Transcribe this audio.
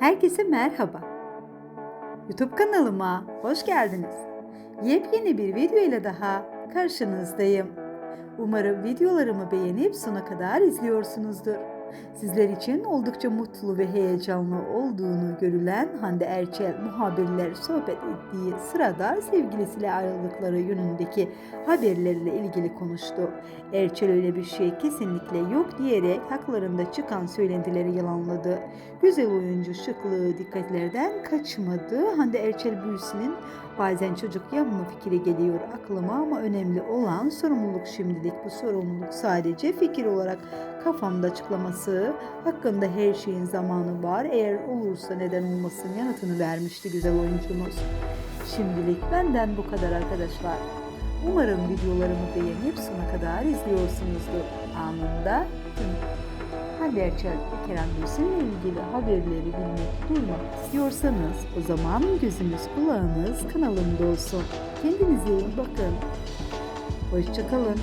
Herkese merhaba. YouTube kanalıma hoş geldiniz. Yepyeni bir video ile daha karşınızdayım. Umarım videolarımı beğenip sona kadar izliyorsunuzdur. Sizler için oldukça mutlu ve heyecanlı olduğunu görülen Hande Erçel muhabirler sohbet ettiği sırada sevgilisiyle ayrıldıkları yönündeki haberlerle ilgili konuştu. Erçel öyle bir şey kesinlikle yok diyerek haklarında çıkan söylentileri yalanladı. Güzel oyuncu şıklığı dikkatlerden kaçmadı. Hande Erçel büyüsünün bazen çocuk yapma fikri geliyor aklıma ama önemli olan sorumluluk şimdilik. Bu sorumluluk sadece fikir olarak kafamda açıklaması hakkında her şeyin zamanı var. Eğer olursa neden olmasın yanıtını vermişti güzel oyuncumuz. Şimdilik benden bu kadar arkadaşlar. Umarım videolarımı beğenip sona kadar izliyorsunuzdur. Anında Hande Erçel Kerem Bürsin'le ilgili haberleri bilmek, duymak istiyorsanız o zaman gözünüz kulağınız kanalımda olsun. Kendinize iyi bakın. Hoşçakalın.